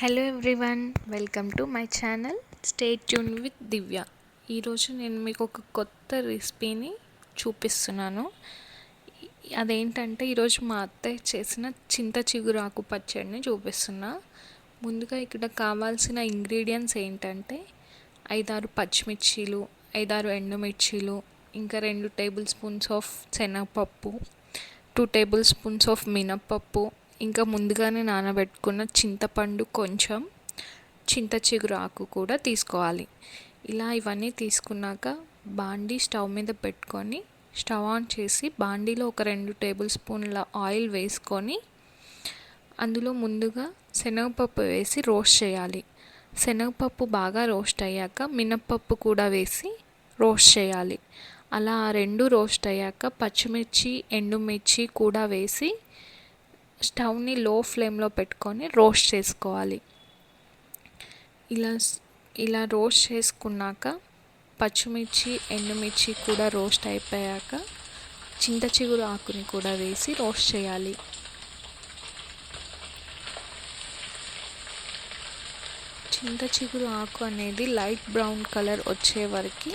Hello everyone welcome to my channel stay tuned with Divya ఈరోజు నేను మీకు ఒక కొత్త రెసిపీని చూపిస్తున్నాను. అదేంటంటే ఈరోజు మా అత్తయ్య చేసిన చింత చిగురాకు పచ్చడిని చూపిస్తున్నా. ముందుగా ఇక్కడ కావాల్సిన ఇంగ్రీడియంట్స్ ఏంటంటే ఐదారు పచ్చిమిర్చీలు ఐదారు ఎండుమిర్చీలు ఇంకా రెండు టేబుల్ స్పూన్స్ ఆఫ్ శనగపప్పు టూ టేబుల్ స్పూన్స్ ఆఫ్ మినప్పప్పు ఇంకా ముందుగానే నానబెట్టుకున్న చింతపండు కొంచెం చింత చిగురు ఆకు కూడా తీసుకోవాలి. ఇలా ఇవన్నీ తీసుకున్నాక బాండీ స్టవ్ మీద పెట్టుకొని స్టవ్ ఆన్ చేసి బాండీలో ఒక రెండు టేబుల్ స్పూన్ల ఆయిల్ వేసుకొని అందులో ముందుగా శనగపప్పు వేసి రోస్ట్ చేయాలి. శనగపప్పు బాగా రోస్ట్ అయ్యాక మినప్పప్పు కూడా వేసి రోస్ట్ చేయాలి. అలా రెండు రోస్ట్ అయ్యాక పచ్చిమిర్చి ఎండుమిర్చి కూడా వేసి స్టవ్ని లో ఫ్లేమ్లో పెట్టుకొని రోస్ట్ చేసుకోవాలి. ఇలా ఇలా రోస్ట్ చేసుకున్నాక పచ్చిమిర్చి ఎండుమిర్చి కూడా రోస్ట్ అయిపోయాక చింత చిగురు ఆకుని కూడా వేసి రోస్ట్ చేయాలి. చింత చిగురు ఆకు అనేది లైట్ బ్రౌన్ కలర్ వచ్చే వరకు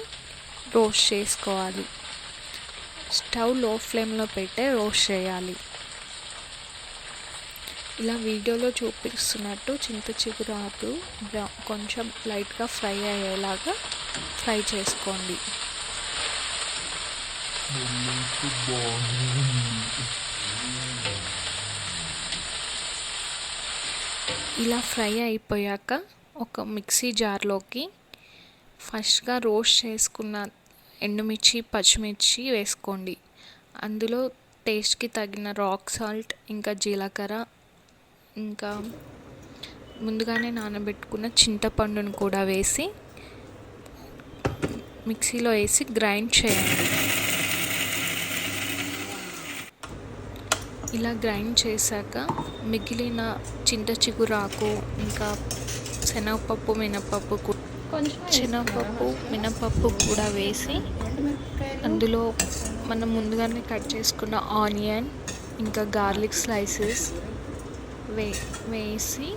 రోస్ట్ చేసుకోవాలి. స్టవ్లో ఫ్లేమ్లో పెట్టే రోస్ట్ చేయాలి. ఇలా వీడియోలో చూపిస్తున్నట్టు చింత చిగురు ఆకు కొంచెం లైట్గా ఫ్రై అయ్యేలాగా ఫ్రై చేసుకోండి. ఇలా ఫ్రై అయిపోయాక ఒక మిక్సీ జార్లోకి ఫస్ట్గా రోస్ట్ చేసుకున్న ఎండుమిర్చి పచ్చిమిర్చి వేసుకోండి. అందులో టేస్ట్కి తగిన రాక్ సాల్ట్ ఇంకా జీలకర్ర ఇంకా ముందుగానే నానబెట్టుకున్న చింతపండును కూడా వేసి మిక్సీలో వేసి గ్రైండ్ చేయండి ఇలా గ్రైండ్ చేశాక మిగిలిన చింత చిగురాకు ఇంకా శనగపప్పు మినపప్పు శనగపప్పు మినపప్పు కూడా వేసి అందులో మనం ముందుగానే కట్ చేసుకున్న ఆనియన్ ఇంకా గార్లిక్ స్లైసెస్ వే వేసి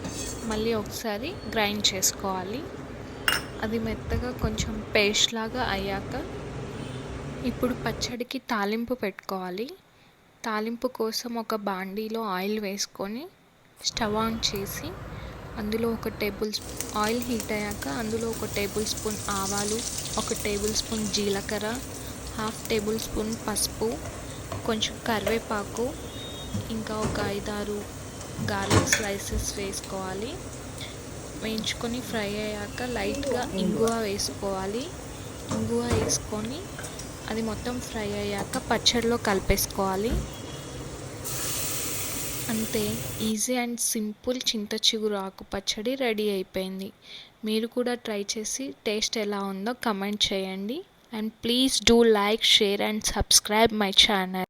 మళ్ళీ ఒకసారి గ్రైండ్ చేసుకోవాలి. అది మెత్తగా కొంచెం పేస్ట్ లాగా అయ్యాక ఇప్పుడు పచ్చడికి తాలింపు పెట్టుకోవాలి. తాలింపు కోసం ఒక బాండీలో ఆయిల్ వేసుకొని స్టవ్ ఆన్ చేసి అందులో ఒక టేబుల్ ఆయిల్ హీట్ అయ్యాక అందులో ఒక టేబుల్ స్పూన్ ఆవాలు ఒక టేబుల్ స్పూన్ జీలకర్ర హాఫ్ టేబుల్ స్పూన్ పసుపు కొంచెం కరివేపాకు ఇంకా ఒక ఐదారు గార్లిక్ స్లైసెస్ వేసుకోవాలి. వేయించుకొని ఫ్రై అయ్యాక లైట్గా ఇంగువ వేసుకోవాలి. ఇంగువ వేసుకొని అది మొత్తం ఫ్రై అయ్యాక పచ్చడిలో కలిపేసుకోవాలి. అంతే. ఈజీ అండ్ సింపుల్ చింత చిగురు ఆకు పచ్చడి రెడీ అయిపోయింది. మీరు కూడా ట్రై చేసి టేస్ట్ ఎలా ఉందో కమెంట్ చేయండి. And please do like share and subscribe my channel.